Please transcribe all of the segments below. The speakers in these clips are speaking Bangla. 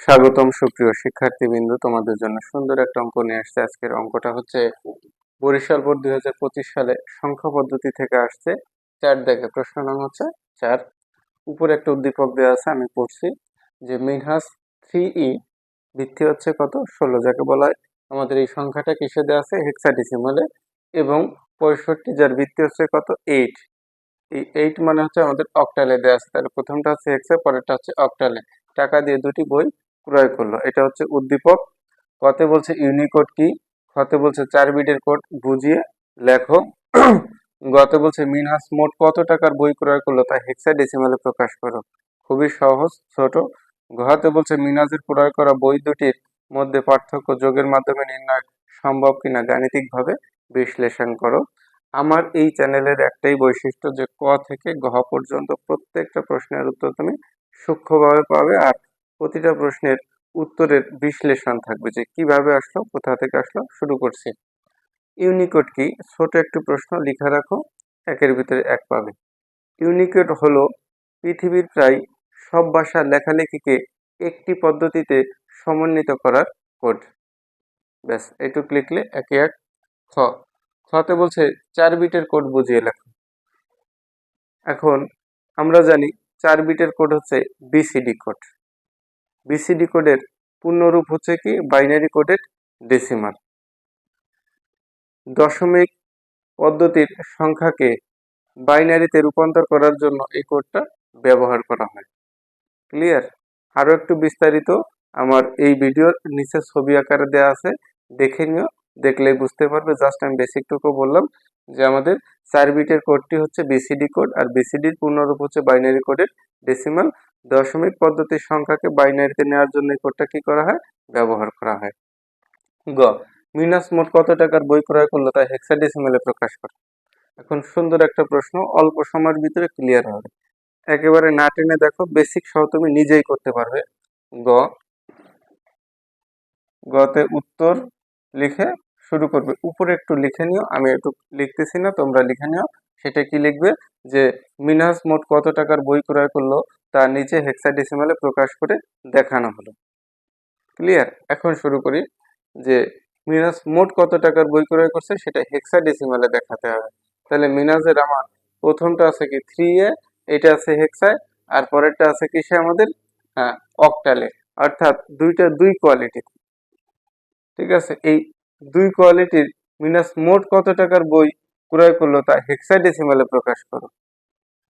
স্বাগতম সুপ্রিয় শিক্ষার্থীবৃন্দ, তোমাদের জন্য সুন্দর একটা অঙ্ক নিয়ে আসছে। আজকের অঙ্কটা হচ্ছে বরিশাল বোর্ড দুই হাজার পঁচিশ সালে সংখ্যা পদ্ধতি থেকে আসছে। চার দেখে প্রশ্ন নাম হচ্ছে চার। উপরে একটা উদ্দীপক দেওয়া আছে, আমি পড়ছি যে মিনহাস থ্রি ই ভিত্তি হচ্ছে কত? ষোলো, যাকে বলা হয়। আমাদের এই সংখ্যাটা কিসে দেওয়া আছে? হেক্সাডেসিমালে এবং পঁয়ষট্টি, যার ভিত্তি হচ্ছে কত? এইট এই এইট মানে হচ্ছে আমাদের অক্টালে দেওয়া আছে। তাহলে প্রথমটা হচ্ছে হেক্সা পরেরটা হচ্ছে অক্টালে টাকা দিয়ে দুটি বই ক্রয় করল। এটা হচ্ছে উদ্দীপক। কতে বলছে ইউনিকোড কি? খতে বলছে চার বিটের কোড। বুঝিয়ে লেখো। গতে বলছে মিনহাস মোট কত টাকার বই ক্রয় করল তা হেক্সা ডেসিমালে প্রকাশ করো। খুবই সহজ, ছোট। ঘতে বলছে মিনাজের ক্রয় করা বই দুটির মধ্যে পার্থক্য যোগের মাধ্যমে নির্ণয় সম্ভব কিনা গাণিতিকভাবে বিশ্লেষণ করো। আমার এই চ্যানেলের একটাই বৈশিষ্ট্য যে ক থেকে ঘ পর্যন্ত প্রত্যেকটা প্রশ্নের উত্তর তুমি সূক্ষ্মভাবে পাবে আর প্রতিটা প্রশ্নের উত্তরের বিশ্লেষণ থাকবে যে কীভাবে আসলো, কোথা থেকে আসলো, শুরু করছি। ইউনিকোড কি? ছোট একটু প্রশ্ন, লিখে রাখো, একের ভিতরে এক পাবে। ইউনিকোড হলো পৃথিবীর প্রায় সব ভাষার লেখালেখিকে একটি পদ্ধতিতে সমন্বিত করার কোড। ব্যাস, এটুক লিখলে একে এক, খ। খতে বলছে চার বিটের কোড বুঝিয়ে লেখো। এখন আমরা জানি চার বিটের কোড হচ্ছে বিসিডি কোড। বিসিডি কোডের পূর্ণরূপ হচ্ছে কি? বাইনারি কোডের ডেসিমাল দশমিক পদ্ধতির সংখ্যাকে বাইনারিতে রূপান্তর করার জন্য এই কোডটা ব্যবহার করা হয়। ক্লিয়ার আরও একটু বিস্তারিত আমার এই ভিডিওর নিচে ছবি আকারে দেওয়া আছে, দেখে নিও দেখলে বুঝতে পারবে। জাস্ট আমি বেসিকটুকু বললাম যে আমাদের চার বিটের কোডটি হচ্ছে বিসিডি কোড আর বিসিডির পূর্ণরূপ হচ্ছে বাইনারি কোডের ডেসিমাল দশমিক পদ্ধতির সংখ্যাকে বাইনারিতে নেওয়ার জন্য এই কোডটা কি করা হয়? ব্যবহার করা হয়। গ, মিনাস মোট কত টাকার বই ক্রয় করল তা হেক্সাডেসিমালে প্রকাশ করে। এখন সুন্দর একটা প্রশ্ন, অল্প সময়ের ভিতরে ক্লিয়ার হবে। একেবারে না টেনে দেখো বেসিক সহ তুমি নিজেই করতে পারবে। গ, গতে উত্তর লিখে শুরু করবে। উপরে একটু লিখে নিও, আমি একটু লিখতেছি না, তোমরা লিখে নিও। সেটা কি লিখবে? যে, মিনাস মোট কত টাকার বই ক্রয় করল তার নিচে হেক্সাডেসিমালে প্রকাশ করে দেখানো হলো। ক্লিয়ার এখন শুরু করি যে মিনাস মোট কত টাকার বই ক্রয় করছে সেটা হেক্সাডেসিমালে দেখাতে হবে। তাহলে মিনাজের আমার প্রথমটা আছে কি থ্রি এ এটা আছে হেক্সায় আর পরেরটা আছে কিসে আমাদের? হ্যাঁ অক্টালে অর্থাৎ দুইটা দুই কোয়ালিটি ঠিক আছে? এই দুই কোয়ালিটির মিনাস মোট কত টাকার বই ক্রয় করল তা হেক্সাডেসিমালে প্রকাশ করো।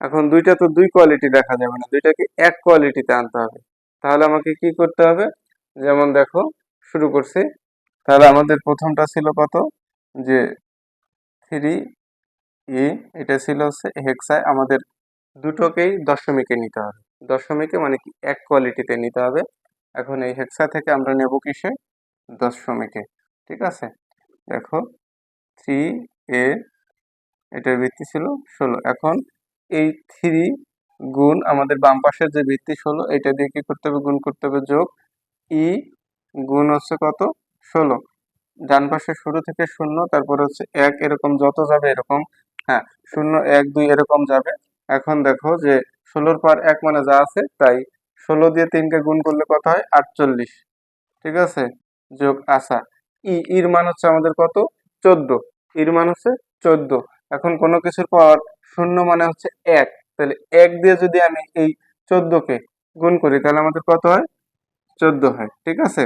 এখন দুইটা তো দুই কোয়ালিটি দেখা যাবে না, দুইটাকে এক কোয়ালিটিতে আনতে হবে। তাহলে আমাকে কি করতে হবে? যেমন দেখো, শুরু করছি। তাহলে আমাদের প্রথমটা ছিল কত? যে থ্রি ই এটা ছিল হচ্ছে হেক্সায় আমাদের দুটোকেই দশমিকে নিতে হবে। দশমিকে মানে কি? এক কোয়ালিটিতে নিতে হবে। এখন এই হেক্সা থেকে আমরা নেব কিসে? দশমিকে। ঠিক আছে? দেখো থ্রি এ এটার ভিত্তি ছিল ষোলো। এখন এই থ্রি গুণ আমাদের বাম পাশের যে ভিত্তি ষোলো, এটা দিয়ে কি করতে হবে? গুণ করতে হবে যোগ ই গুণ হচ্ছে কত? ষোলো। ডান পাশে শুরু থেকে শূন্য, তারপর হচ্ছে এক এরকম যত যাবে এরকম হ্যাঁ শূন্য, এক, দুই এরকম যাবে। এখন দেখো যে ষোলোর পর এক মানে যা আছে তাই ষোলো দিয়ে তিনকে গুণ করলে কত হয়? আটচল্লিশ। ঠিক আছে? যোগ আসা ই, ইর মান হচ্ছে আমাদের কত? চোদ্দ। ইর মান হচ্ছে চোদ্দ। এখন কোনো কিছুর পর শূন্য মানে হচ্ছে এক। তাহলে এক দিয়ে যদি আমি এই চোদ্দকে গুণ করি, তাহলে আমাদের কত হয়? চোদ্দ হয়, ঠিক আছে?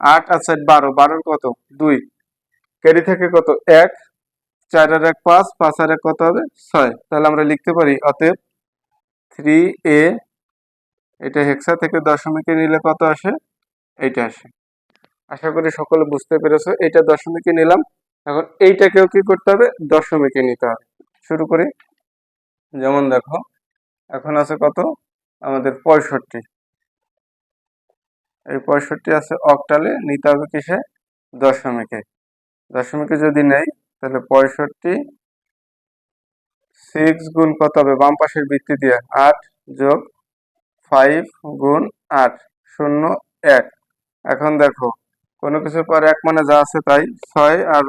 আট সাইড বারো। বারোর কত? দুই। ক্যারি থেকে কত? এক। চার আর এক, পাঁচ। পাঁচ আর এক কত হবে? ছয়। তাহলে আমরা লিখতে পারি অতএব থ্রি এ এটা হেক্সা থেকে দশমিকে নিলে কত আসে? এইটা আসে। আশা করি সকলে বুঝতে পেরেছ। এটা দশমিকে নিলাম। এখন এইটাকেও কি করতে হবে? দশমিকে নিতে হবে। শুরু করি। যেমন দেখো, এখন আছে কত? আমাদের পঁয়ষট্টি। এই পঁয়ষট্টি আছে অক্টালে, নিতে হবে কিসে? দশমিকে। দশমিকে যদি নেই, তাহলে পঁয়ষট্টি সিক্স গুণ কত হবে? বাম পাশের বৃত্তি দিয়ে আট যোগ ফাইভ গুণ আট, শূন্য এক। এখন দেখো কোনো কিছুর পর এক মানে যা আছে তাই। ছয় আর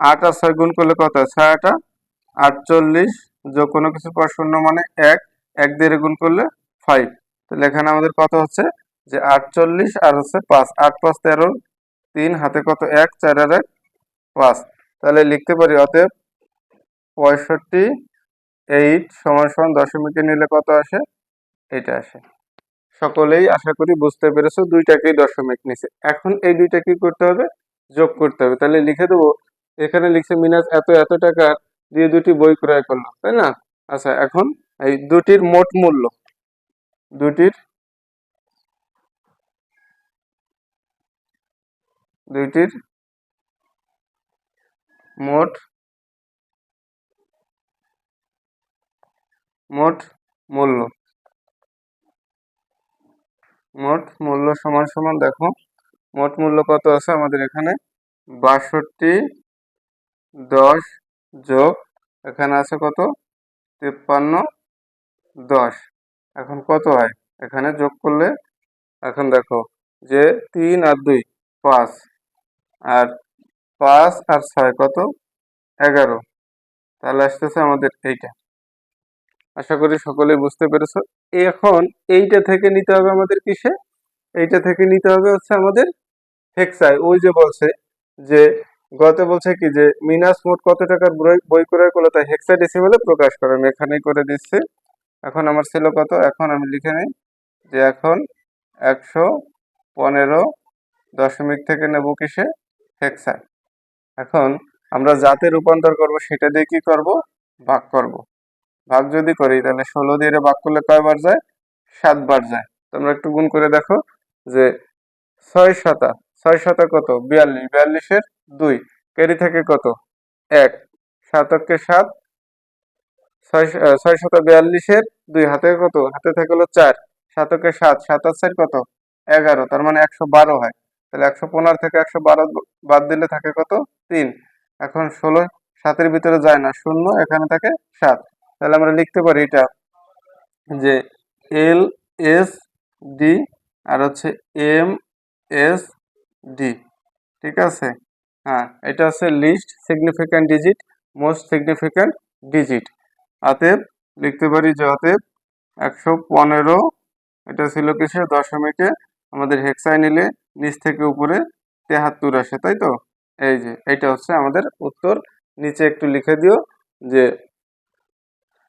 আট আর ছয় গুণ করলে কত ছয়, আটা আটচল্লিশ যোগ কোনো কিছুর পর শূন্য মানে এক। এক দিয়ে গুণ করলে ফাইভ তাহলে এখানে আমাদের কত হচ্ছে? যে আটচল্লিশ আর হচ্ছে পাঁচ। আট পাঁচ তেরো, তিন হাতে কত? এক, চার আর এক, পাঁচ। তাহলে লিখতে পারি, অতএব পঁয়ষট্টি এইট সমান সমান দশমিকে নিলে কত আসে? এটা আসে। সকলেই আশা করি বুঝতে পেরেছ দুইটাকেই দশমিক নিচে এখন এই দুইটা কি করতে হবে? যোগ করতে হবে। তাহলে লিখে দেবো, এখানে লিখছে মিনাস এত এত টাকার দিয়ে দুটি বই ক্রয় করল, তাই না? আচ্ছা এখন এই দুটির মোট মূল্য। দুটির, দুইটির মোট মোট মূল্য। মোট মূল্য সমান সমান দেখো। মোট মূল্য কত আছে আমাদের এখানে? বাষট্টি দশ যোগ এখানে আছে কত? তিপ্পান্ন দশ। এখন কত হয়? এখানে যোগ করলে এখন দেখো যে তিন আর দুই, পাঁচ। আর পাঁচ আর ছয় কত? এগারো। তাহলে আসতেছে আমাদের এইটা। আশা করি সকলেই বুঝতে পেরেছ। এখন এইটা থেকে নিতে হবে আমাদের কিসে? এইটা থেকে নিতে হবে হচ্ছে আমাদের হেক্সায়। ওই যে বলছে যে, গত বলছে কি যে, মিনাস মোট কত টাকার বই ক্রয় করল? তা হেক্সা ডেসিমেলে প্রকাশ করে। আমি এখানেই করে দিচ্ছি। এখন আমার ছিল কত? এখন আমি লিখে নিই যে এখন একশো পনেরো দশমিক থেকে নেব কিসে? হেক্সা। এখন আমরা যাতে রূপান্তর করব সেটা দিয়ে কি করব? ভাগ করব। ভাগ যদি করি, তাহলে ষোলো দিয়ে ভাগ করলে কয়বার যায়? সাতবার যায়। তোমরা একটু গুণ করে দেখো যে ছয় শতা ছয় শতা কত? বিয়াল্লিশ। বিয়াল্লিশের দুই। কেরি থেকে কত? এক। সাতককে সাত, ছয় শত বিয়াল্লিশের দুই। হাতে কত? হাতে থেকে হলো চার। সাতকে সাত সাত আর চার কত? এগারো। তার মানে একশো বারো হয়। তাহলে একশো পনেরো থেকে একশো বারো বাদ দিলে থাকে কত? তিন। এখন ষোলো সাতের ভিতরে যায় না। শূন্য, এখানে থাকে সাত। তাহলে আমরা লিখতে পারি এটা যে এল এস ডি আর হচ্ছে এম এস ডি ঠিক আছে? হ্যাঁ এটা হচ্ছে least significant digit most significant digit অতএব লিখতে পারি যে অতএব একশো পনেরো, এটা ছিল কিসে দশমিকে আমাদের হেক্সায় নিলে নিচ থেকে উপরে তেহাত্তর আসে, তাই তো? এই যে এটা হচ্ছে আমাদের উত্তর। নিচে একটু লিখে দিও যে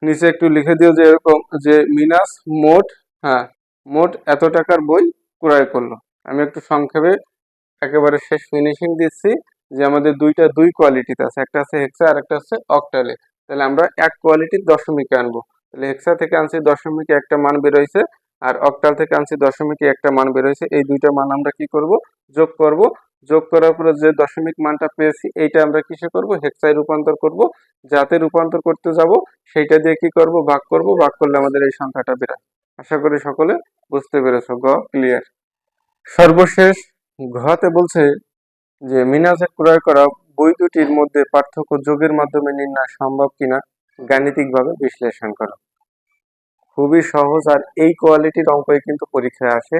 নিচে একটু লিখে দিও যে এরকম, যে মিনাস মোট হ্যাঁ মোট এত টাকার বই ক্রয় করল। আমি একটু সংক্ষেপে একেবারে শেষ ফিনিশিং দিচ্ছি যে আমাদের দুইটা দুই কোয়ালিটিতে আছে। একটা আছে হেক্সা আর একটা আছে অক্টালে তাহলে আমরা এক কোয়ালিটির দশমিকে আনব। তাহলে হেক্সা থেকে আনছি দশমিকে একটা মান বেরোইছে আর অক্টাল থেকে আনছি দশমিকে একটা মান বেরোইছে এই দুইটা মান আমরা কি করব? যোগ করব যোগ করার পরে যে দশমিক মানটা পেয়েছি, এইটা আমরা কিসে করব? হেক্সায় রূপান্তর করব। যাতে রূপান্তর করতে যাব, সেইটা দিয়ে কি করব? ভাগ করব। ভাগ করলে আমাদের এই সংখ্যাটা বেরোয়। আশা করি সকলে বুঝতে পেরেছ। গ ক্লিয়ার সর্বশেষ, ঘতে বলছে যে মিনাজে ক্রয় করা বই দুটির মধ্যে পার্থক্য যোগের মাধ্যমে নির্ণয় সম্ভব কিনা, গাণিতিকভাবে বিশ্লেষণ করো। খুবই সহজ আর এই কোয়ালিটির অঙ্কই কিন্তু পরীক্ষায় আসে।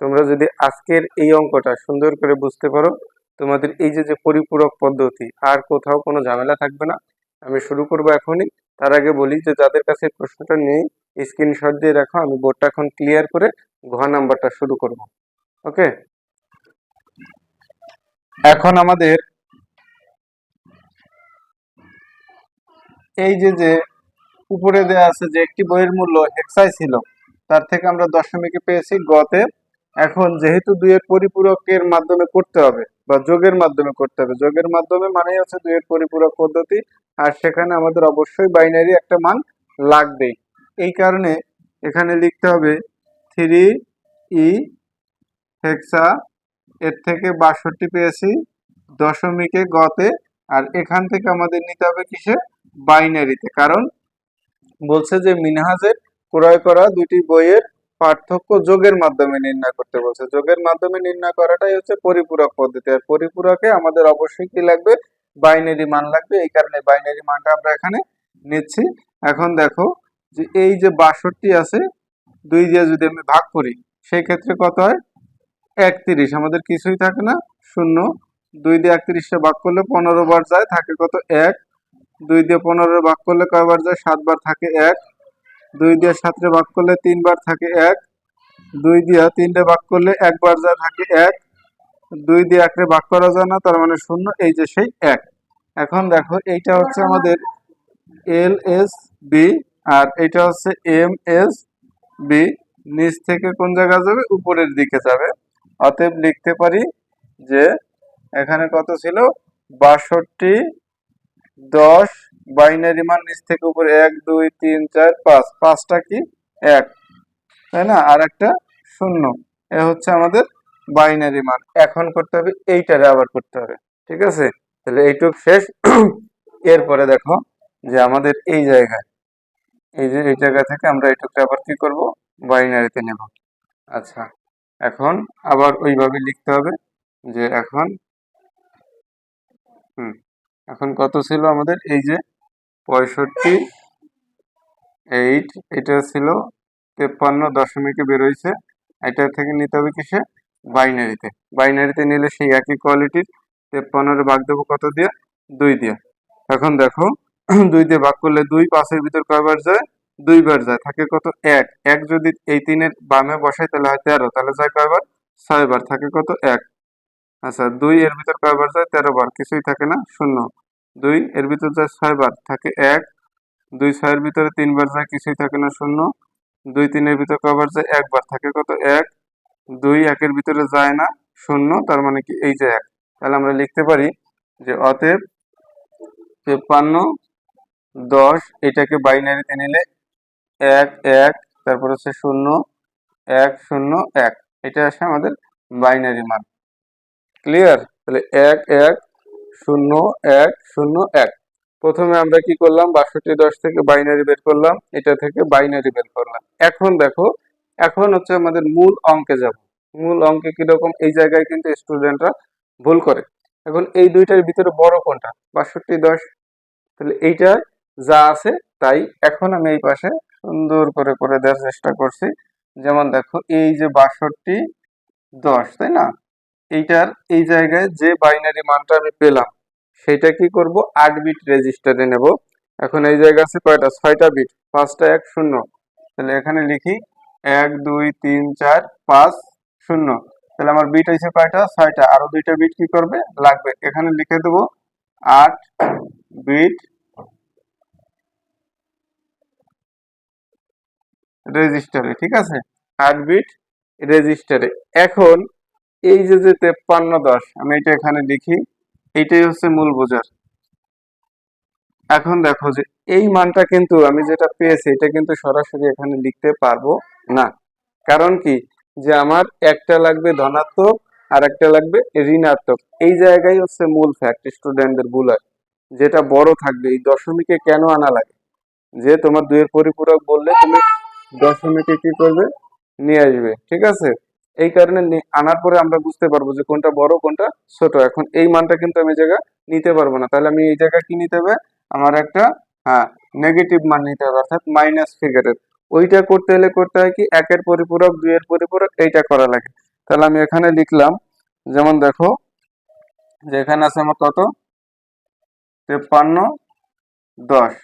তোমরা যদি আজকের এই অঙ্কটা সুন্দর করে বুঝতে পারো, তোমাদের এই যে যে পরিপূরক পদ্ধতি, আর কোথাও কোনো ঝামেলা থাকবে না। আমি শুরু করব এখনই। তার আগে বলি যে, যাদের কাছে প্রশ্নটা নেই স্ক্রিনশট দিয়ে রাখো, আমি বোর্ডটা এখন ক্লিয়ার করে ঘ নাম্বারটা শুরু করব। ওকে? এখন আমাদের এই যে যে উপরে দেয়া আছে যে, একটি বইয়ের মূল্য হেক্সাই ছিল, তার থেকে আমরা দশমিকে পেয়েছি গতে এখন যেহেতু দুইয়ের পরিপূরকের মাধ্যমে করতে হবে, বা যোগের মাধ্যমে করতে হবে, যোগের মাধ্যমে মানে হচ্ছে দুইয়ের পরিপূরক পদ্ধতি, আর সেখানে আমাদের অবশ্যই বাইনারি একটা মান লাগবেই। এই কারণে এখানে লিখতে হবে থ্রি ই হেক্সা এর থেকে বাষট্টি পেয়েছি, দশমিকে গতে, আর এখান থেকে আমাদের নিতে হবে কিসে? বাইনারিতে কারণ বলছে যে মিনহাজের ক্রয় করা দুটি বইয়ের পার্থক্য যোগের মাধ্যমে নির্ণয় করতে বলছে। যোগের মাধ্যমে নির্ণয় করাটাই হচ্ছে পরিপূরক পদ্ধতি। আর পরিপূরকে আমাদের অবশ্যই কি লাগবে? বাইনারি মান লাগবে। এই কারণে বাইনারি মানটা আমরা এখানে নিচ্ছি। এখন দেখো যে এই যে বাষট্টি আছে, দুই দিয়ে যদি আমি ভাগ করি, সেই ক্ষেত্রে কত হয়? একত্রিশ। আমাদের কিছুই থাকে না। শূন্য। দুই দিয়ে একত্রিশটা ভাগ করলে পনেরো বার যায়, থাকে কত? এক। দুই দিয়ে পনেরো ভাগ করলে কয়বার যায়? সাতবার থাকে এক। দুই দিয়ে সাতরে ভাগ করলে তিনবার থাকে এক, দুই দিয়া তিনটে ভাগ করলে একবার যা থাকে এক, দুই দিয়ে একরে ভাগ করা যায় না, তার মানে শূন্য, এই যে সেই এক। এখন দেখো, এইটা হচ্ছে আমাদের এল এস বি, আর এটা হচ্ছে এম এস বি, নিচ থেকে কোন জায়গা যাবে? উপরের দিকে যাবে। অতএব লিখতে পারি যে এখানে কত ছিল? বাষট্টি, দশ বাইনারি মান নিচ থেকে উপরে এক, দুই, তিন, চার, পাঁচ। পাঁচটা কি? এক। তাই না? আর একটা শূন্য। এ হচ্ছে আমাদের বাইনারি মান। এখন করতে হবে এইটারে আবার করতে হবে। ঠিক আছে? তাহলে এইটুক শেষ। এরপরে দেখো যে আমাদের এই জায়গায়, এই যে এই জায়গা থেকে আমরা এইটুকটা আবার কি করব? বাইনারিতে নেব। আচ্ছা এখন আবার ওইভাবে লিখতে হবে যে এখন, হুম, এখন কত ছিল আমাদের? এই যে পঁয়ষট্টি এইট এটা ছিল তেপ্পান্ন দশমিকে বেরোইছে। এটা থেকে নিতে হবে কিসে? বাইনারিতে। বাইনারিতে নিলে সেই একই কোয়ালিটির তেপ্পান্নরে ভাগ দেবো কত দিয়ে? দুই দিয়ে। এখন দেখো, দুই দিয়ে ভাগ করলে দুই, পাঁচের ভিতর কয়বার যায়? দুইবার যায়। থাকে কত? এক। এক যদি এই তিনের বামে বসাই, তাহলে হয় তেরো। তাহলে যায় কয়বার? ছয়বার। থাকে কত? এক। আচ্ছা দুই এর ভিতর কয়বার যায়? তেরো বার। কিছুই থাকে না? শূন্য। দুই, এর ভিতর যায় ছয়বার থাকে এক। দুই, ছয়ের ভিতরে তিনবার যায় কিছুই থাকে না, শূন্য। দুই, তিনের ভিতর কয়বার যায় একবার থাকে কত? এক। দুই, একের ভিতরে যায় না, শূন্য, তার মানে কি এই যে এক। তাহলে আমরা লিখতে পারি যে অতএব তেপ্পান্ন, দশ, এটাকে বাইনারিতে নিলে এক এক, তারপর হচ্ছে শূন্য, এক শূন্য, এক। এটা আসে আমাদের বাইনারি মান। ক্লিয়ার? তাহলে এক এক শূন্য এক শূন্য এক প্রথমে আমরা কি করলাম বাষট্টি দশ থেকে বাইনারি বের করলাম এটা থেকে বাইনারি বের করলাম এখন দেখো এখন হচ্ছে আমাদের মূল অঙ্কে যাব মূল অঙ্কে কীরকম এই জায়গায় কিন্তু স্টুডেন্টরা ভুল করে এখন এই দুইটার ভিতরে বড় কোনটা বাষট্টি দশ তাহলে এইটা যা আছে তাই এখন আমি এই পাশে সুন্দর করে করে দেওয়ার চেষ্টা করছি যেমন দেখো এই যে বাষট্টি দশ তাই না এইটার, এই জায়গায় যে বাইনারি মানটা আমি পেলাম সেটা কি করব? আট বিট রেজিস্টারে নেব। এখন এই জায়গা আছে কয়টা? ছয়টা বিট পাঁচটা এক শূন্য। তাহলে এখানে লিখি, এক, দুই, তিন, চার, পাঁচ, শূন্য। তাহলে আমার বিট হয়েছে কয়টা? ছয়টা। আরও দুইটা বিট কি করবে? লাগবে। এখানে লিখে দেবো, আট বিট রেজিস্টারে ঠিক আছে? আট বিট রেজিস্টারে এখন এই যে যে তেপ্পান্ন দশ, আমি এটা এখানে লিখি এইটাই হচ্ছে মূল বোঝার। এখন দেখো যে, এই মানটা কিন্তু আমি যেটা পেয়েছি, এটা কিন্তু সরাসরি এখানে লিখতে পারব না। কারণ কি? যে আমার একটা লাগবে ধনাত্মক, আর একটা লাগবে ঋণাত্মক। এই জায়গায় হচ্ছে মূল ফ্যাক্ট স্টুডেন্টদের ভুল যেটা বড় থাকবে, এই দশমিকে কেন আনা লাগে? যে তোমার দুইয়ের পরিপূরক বললে তুমি দশমিকে কি করবে? নিয়ে আসবে, ঠিক আছে? এই কারণে আনার পরে আমরা বুঝতে পারব যে কোনটা বড়, কোনটা ছোট। এখন এই মানটা কিন্তু আমি জায়গা নিতে পারব না। তাহলে আমি এই জায়গা কি নিতে হবে? আমার একটা হ্যাঁ নেগেটিভ মান নিতে হবে, অর্থাৎ মাইনাস ফিগারের ওইটা করতে হলে করতে হয় কি, একের পরিপূরক, দুইয়ের পরিপূরক, এইটা করা লাগে। তাহলে আমি এখানে লিখলাম, যেমন দেখো, যে এখানে আছে আমার কত? তেপ্পান্ন, দশ।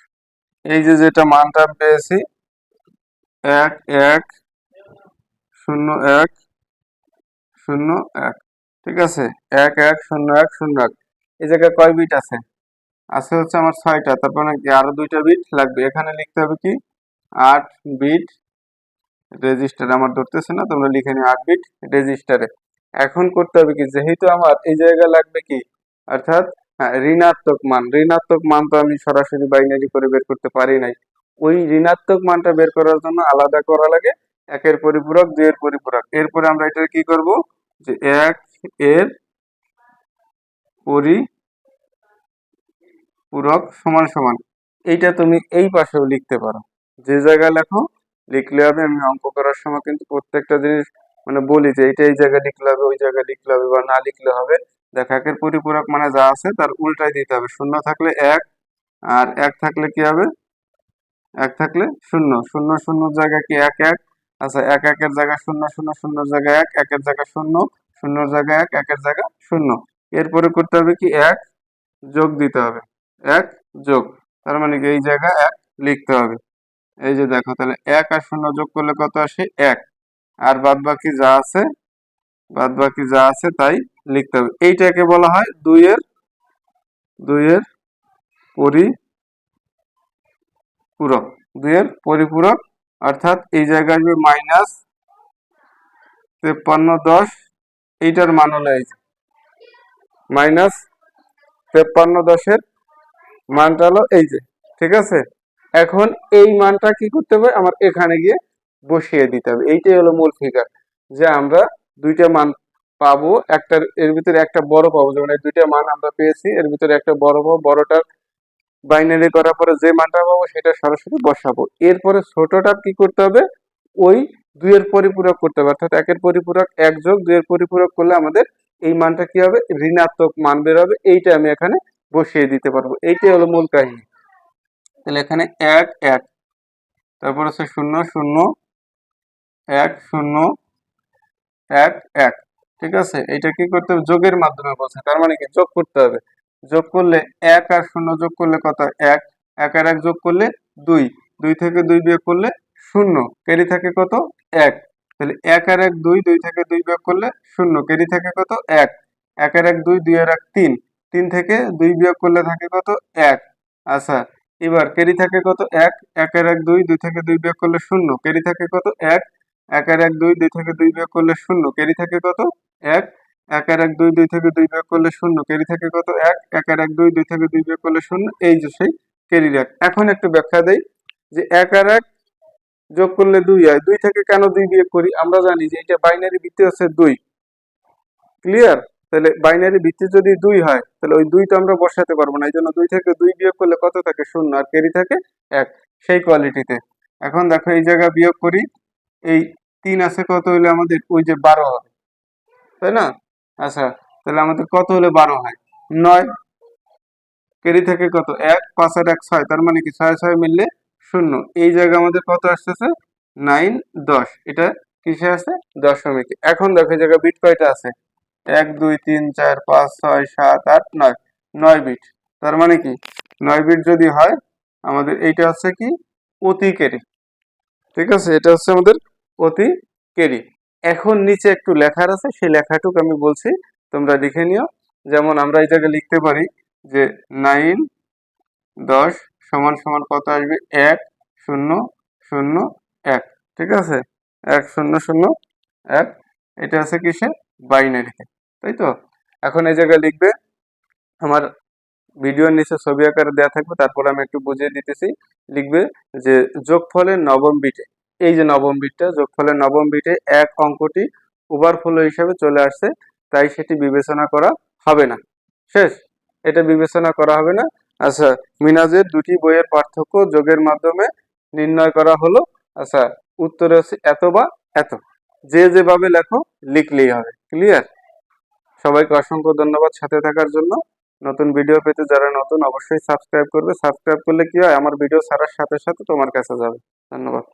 এই যে যেটা মানটা পেয়েছি, এক এক, শূন্য, এক শূন্য এক। ঠিক আছে? এক এক শূন্য এক শূন্য এক। এই জায়গায় কয় বিট আছে? আছে হচ্ছে আমার ছয়টা তারপর নাকি আরও দুইটা বিট লাগবে। এখানে লিখতে হবে কি? আট বিট রেজিস্টার আমার ধরতেছে না তোমরা লিখে নিও আট বিট রেজিস্টারে এখন করতে হবে কি? যেহেতু আমার এই জায়গায় লাগবে কি? অর্থাৎ হ্যাঁ, ঋণাত্মক মান। ঋণাত্মক মান তো আমি সরাসরি বাইনারি করে বের করতে পারি নাই। ওই ঋণাত্মক মানটা বের করার জন্য আলাদা করা লাগে। একের পরিপূরক দুইয়ের পরিপূরক। এরপরে আমরা এটা কি করব? যে এক এর পরিপূরক সমান সমান। এইটা তুমি এই পাশেও লিখতে পারো। যে জায়গায় লেখো, লিখলে হবে, আমি অঙ্ক করার সময় কিন্তু প্রত্যেকটা জিনিস মানে বলি যে এইটা এই জায়গায় লিখলে হবে, ওই জায়গায় লিখলে হবে বা না লিখলে হবে। দেখো, একের পরিপূরক মানে যা আছে তার উল্টাই দিতে হবে। শূন্য থাকলে এক, আর এক থাকলে কি হবে? এক থাকলে শূন্য। শূন্য শূন্য জায়গায় কি এক এক? আচ্ছা এক একের জায়গায় শূন্য শূন্য শূন্য জায়গায় এক, একের জায়গায় শূন্য, শূন্যর জায়গায় এক, একের জায়গায় শূন্য। এরপরে করতে হবে কি? এক যোগ দিতে হবে। এক যোগ। তার মানে কি? এই জায়গায় এক লিখতে হবে। এই যে দেখো, তাহলে এক আর শূন্য যোগ করলে কত আসে? এক। আর বাদ বাকি যা আছে, বাদ বাকি যা আছে তাই লিখতে হবে। এইটাকে বলা হয় দুইয়ের দুইয়ের পরিপূরক। দুইয়ের পরিপূরক অর্থাৎ এই জায়গায় আসবে মাইনাস তেপ্পান্ন দশ, এইটার মান হলো এই মাইনাস তেপ্পান্ন দশের মানটা হলো এই যে, ঠিক আছে? এখন এই মানটা কি করতে হবে? আমার এখানে গিয়ে বসিয়ে দিতে হবে। এইটাই হলো মূল ফিগার যে আমরা দুইটা মান পাবো। একটার, এর ভিতরে একটা বড় পাবো। যেমন এই দুইটা মান আমরা পেয়েছি, এর ভিতরে একটা বড় পাবো। বড়টার বাইনারি করার পরে যে মানটা পাবো সেটা সরাসরি বসাবো। এরপরে ছোটটা কি করতে হবে? ওই দুইয়ের পরিপূরক করতে হবে। অর্থাৎ একের পরিপূরক এক যোগ, দুইয়ের পরিপূরক করলে আমাদের এই মানটা কি হবে? ঋণাত্মক মান বের হবে। এইটা আমি এখানে বসিয়ে দিতে পারব। এইটাই হলো মূল কাহিনী। তাহলে এখানে এক এক। তারপর আছে শূন্য শূন্য, এক শূন্য, এক এক। ঠিক আছে? এটা কি করতে হবে? যোগের মাধ্যমে বলছে। তার মানে কি? যোগ করতে হবে। যোগ করলে এক আর শূন্য যোগ করলে কত? এক। এক আর এক যোগ করলে দুই। দুই থেকে দুই বিয়োগ করলে শূন্য। কেরি থাকে কত? এক। তাহলে এক আর এক দুই দুই থেকে দুই বিয়োগ করলে শূন্য। কেরি থাকে কত? এক। এক আর এক দুই দুই আর এক তিন। তিন থেকে দুই বিয়োগ করলে থাকে কত? এক। আচ্ছা এবার কেরি থাকে কত? এক। এক আর এক দুই দুই থেকে দুই বিয়োগ করলে শূন্য। কেরি থাকে কত? এক। এক আর এক দুই দুই থেকে দুই বিয়োগ করলে শূন্য। কেরি থাকে কত? এক। এক আর এক দুই দুই থেকে দুই বিয়োগ করলে শূন্য। কেরি থাকে কত? এক। এক আর এক, দুই দুই থেকে দুই বিয়োগ করলে শূন্য। এই যে সেই কেরির এক। এখন একটু ব্যাখ্যা দেই যে এক আর এক যোগ করলে দুই হয়। দুই থেকে কেন দুই বিয়োগ করি? আমরা জানি যে এটা বাইনারি ভিত্তি হচ্ছে দুই। ক্লিয়ার? তাহলে বাইনারি ভিত্তি যদি দুই হয়, তাহলে ওই দুই তো আমরা বসাতে পারব না। এই জন্য দুই থেকে দুই বিয়োগ করলে কত থাকে? শূন্য। আর কেরি থাকে এক। সেই কোয়ালিটিতে। এখন দেখো এই জায়গা বিয়োগ করি। এই তিন আছে কত হলে আমাদের? ওই যে বারো হবে। তাই না? আচ্ছা তাহলে আমাদের কত হলে বারো হয়? নয়। কেরি থেকে কত? এক, পাঁচ আর এক, ছয়। তার মানে কি? ছয় ছয় মিললে শূন্য। এই জায়গা আমাদের কত আসতেছে? নাইন, দশ। এটা কিসে আছে? দশমিকে। এখন দেখো এই জায়গা বিট কয়টা আছে? এক, দুই, তিন, চার, পাঁচ, ছয়, সাত, আট, নয়। নয় বিট। তার মানে কি? নয় বিট যদি হয়, আমাদের এইটা হচ্ছে কি? অতি কেরি। ঠিক আছে? এটা হচ্ছে আমাদের অতি কেরি। এখন নিচে একটু লেখার আছে, সেই লেখাটুকু আমি বলছি, তোমরা লিখে নিও। যেমন আমরা এই জায়গায় লিখতে পারি যে নাইন দশ সমান সমান কত আসবে? এক, শূন্য শূন্য, এক। ঠিক আছে? এক, শূন্য শূন্য, এক। এটা আছে কিসে? বাইনারিতে। তাই তো? এখন এই জায়গায় লিখবে, আমার ভিডিওর নিচে ছবি আকারে দেওয়া থাকবে, তারপর আমি একটু বুঝিয়ে দিতেছি। লিখবে যে যোগফলের নবম বিটে এই যে নবম বিটটা, যোগফলের নবম বিটে এক অঙ্কটি ওভারফ্লো হিসাবে চলে আসছে, তাই সেটি বিবেচনা করা হবে না। শেষ। এটা বিবেচনা করা হবে না। আচ্ছা মিনাজের দুটি বইয়ের পার্থক্য যোগের মাধ্যমে নির্ণয় করা হলো। আচ্ছা উত্তরে হচ্ছে এত বা এত। যে যেভাবে লেখো, লিখলেই হবে। ক্লিয়ার? সবাইকে অসংখ্য ধন্যবাদ সাথে থাকার জন্য। নতুন ভিডিও পেতে যারা নতুন, অবশ্যই সাবস্ক্রাইব করবে। সাবস্ক্রাইব করলে কি হয়? আমার ভিডিও ছাড়ার সাথে সাথে তোমার কাছে যাবে। ধন্যবাদ।